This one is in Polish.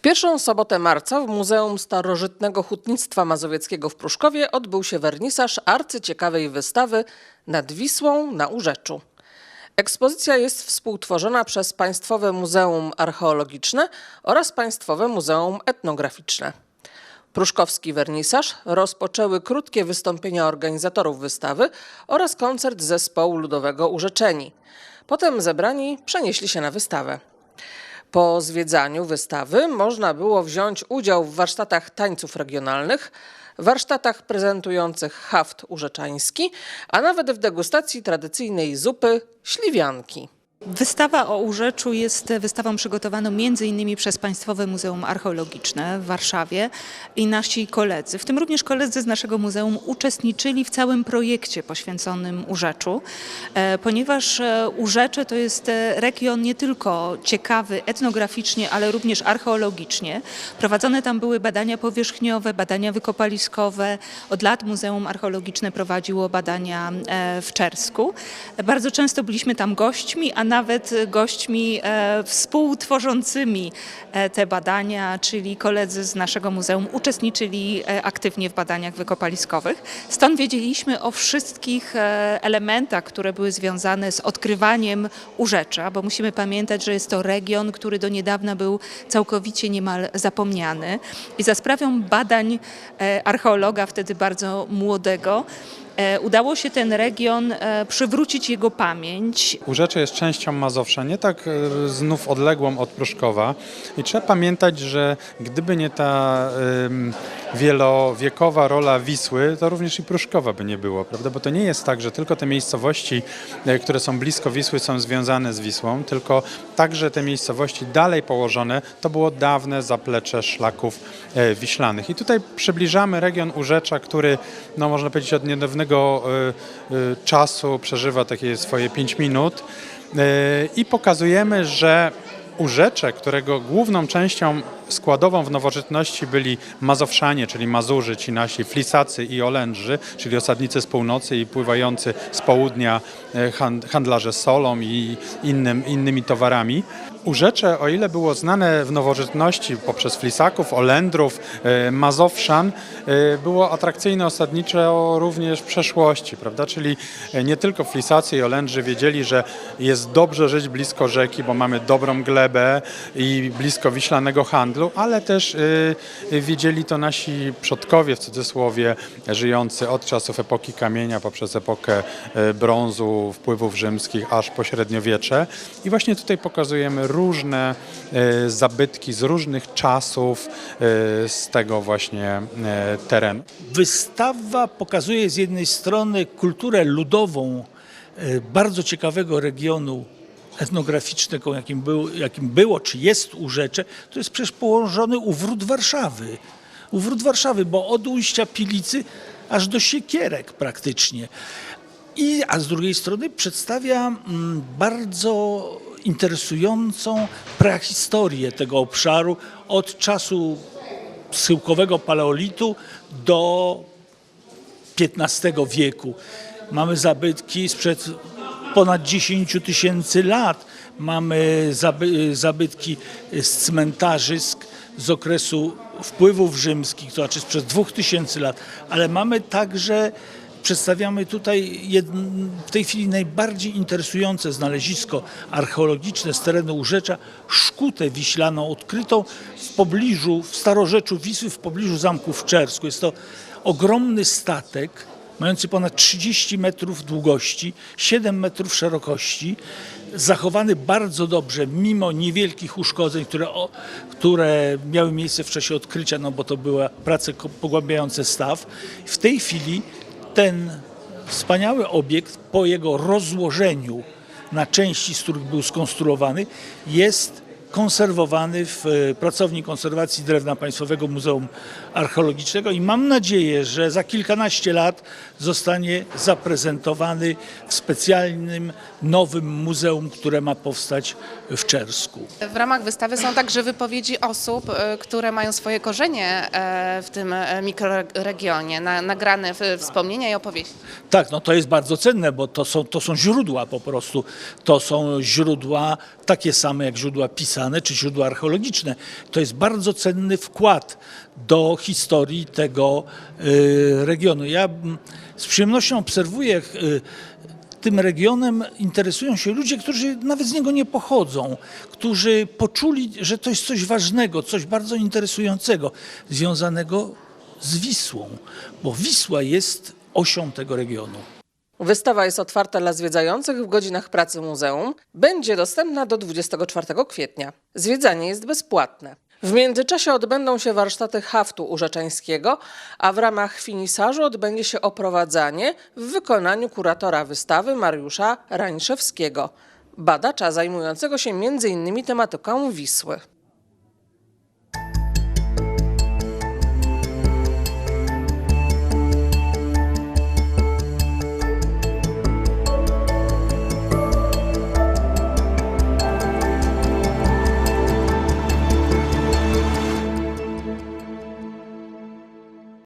W pierwszą sobotę marca w Muzeum Starożytnego Hutnictwa Mazowieckiego w Pruszkowie odbył się wernisaż arcyciekawej wystawy Nad Wisłą na Urzeczu. Ekspozycja jest współtworzona przez Państwowe Muzeum Archeologiczne oraz Państwowe Muzeum Etnograficzne. Pruszkowski wernisaż rozpoczęły krótkie wystąpienia organizatorów wystawy oraz koncert zespołu ludowego Urzeczeni. Potem zebrani przenieśli się na wystawę. Po zwiedzaniu wystawy można było wziąć udział w warsztatach tańców regionalnych, warsztatach prezentujących haft urzeczański, a nawet w degustacji tradycyjnej zupy śliwianki. Wystawa o Urzeczu jest wystawą przygotowaną innymi przez Państwowe Muzeum Archeologiczne w Warszawie i nasi koledzy, w tym również koledzy z naszego muzeum uczestniczyli w całym projekcie poświęconym Urzeczu, e, ponieważ e, Urzecze to jest e, region nie tylko ciekawy etnograficznie, ale również archeologicznie. Prowadzone tam były badania powierzchniowe, badania wykopaliskowe. Od lat Muzeum Archeologiczne prowadziło badania w Czersku. Bardzo często byliśmy tam gośćmi, a nawet gośćmi e, współtworzącymi e, te badania, czyli koledzy z naszego muzeum uczestniczyli e, aktywnie w badaniach wykopaliskowych. Stąd wiedzieliśmy o wszystkich elementach, które były związane z odkrywaniem Urzecza, bo musimy pamiętać, że jest to region, który do niedawna był całkowicie niemal zapomniany i za sprawą badań archeologa, wtedy bardzo młodego, udało się ten region e, przywrócić jego pamięć, Urzecze jest częścią Mazowsza, nie tak e, znów odległą od Pruszkowa. I trzeba pamiętać, że gdyby nie ta wielowiekowa rola Wisły, to również i Pruszkowa by nie było, prawda? Bo to nie jest tak, że tylko te miejscowości, e, które są blisko Wisły są związane z Wisłą, tylko także te miejscowości dalej położone to było dawne zaplecze szlaków e, wiślanych. I tutaj przybliżamy region Urzecza, który, no można powiedzieć, od niedawnego e, czasu przeżywa takie swoje 5 minut i pokazujemy, że Urzecze, którego główną częścią składową w nowożytności byli Mazowszanie, czyli Mazurzy, ci nasi Flisacy i Olędrzy, czyli osadnicy z północy i pływający z południa e, hand- handlarze solą i innym, innymi towarami. Urzecze, o ile było znane w nowożytności poprzez Flisaków, Olendrów, e, Mazowszan, e, było atrakcyjne osadnicze również w przeszłości, prawda? Czyli nie tylko Flisacy i Olendrzy wiedzieli, że jest dobrze żyć blisko rzeki, bo mamy dobrą glebę i blisko wiślanego handlu, ale też e, wiedzieli to nasi przodkowie, w cudzysłowie, żyjący od czasów epoki kamienia poprzez epokę e, brązu, wpływów rzymskich, aż po średniowiecze. I właśnie tutaj pokazujemy różne zabytki z różnych czasów z tego właśnie terenu. Wystawa pokazuje z jednej strony kulturę ludową bardzo ciekawego regionu etnograficznego, jakim, był, jakim było, czy jest Urzecze, to jest przecież położony u wrót Warszawy. U wrót Warszawy, bo od ujścia Pilicy aż do Siekierek praktycznie. I, a z drugiej strony przedstawia mm, bardzo interesującą prehistorię tego obszaru od czasu schyłkowego paleolitu do XV wieku. Mamy zabytki sprzed ponad 10 tysięcy lat. Mamy zaby, zabytki z cmentarzysk z okresu wpływów rzymskich, to znaczy sprzed 2000 lat, ale mamy także Przedstawiamy tutaj w tej chwili najbardziej interesujące znalezisko archeologiczne z terenu Urzecza, szkutę wiślaną odkrytą w pobliżu, w starorzeczu Wisły, w pobliżu zamku w Czersku. Jest to ogromny statek, mający ponad 30 metrów długości, 7 metrów szerokości, zachowany bardzo dobrze, mimo niewielkich uszkodzeń, które, które miały miejsce w czasie odkrycia, no bo to były prace pogłębiające staw. W tej chwili ten wspaniały obiekt po jego rozłożeniu na części, z których był skonstruowany, jest konserwowany w e, pracowni konserwacji drewna Państwowego Muzeum Archeologicznego i mam nadzieję, że za kilkanaście lat zostanie zaprezentowany w specjalnym nowym muzeum, które ma powstać w Czersku. W ramach wystawy są także wypowiedzi osób, e, które mają swoje korzenie e, w tym mikroregionie, na, nagrane wspomnienia i opowieści. Tak, no to jest bardzo cenne, bo to są, to są źródła po prostu. To są źródła takie same jak źródła pisarskie napisane, czy źródła archeologiczne. To jest bardzo cenny wkład do historii tego y, regionu. Ja mm, z przyjemnością obserwuję y, tym regionem interesują się ludzie, którzy nawet z niego nie pochodzą, którzy poczuli, że to jest coś ważnego, coś bardzo interesującego, związanego z Wisłą, bo Wisła jest osią tego regionu. Wystawa jest otwarta dla zwiedzających w godzinach pracy muzeum. Będzie dostępna do 24 kwietnia. Zwiedzanie jest bezpłatne. W międzyczasie odbędą się warsztaty haftu urzeczeńskiego, a w ramach finisażu odbędzie się oprowadzanie w wykonaniu kuratora wystawy Mariusza Rańszewskiego, badacza zajmującego się m.in. tematyką Wisły.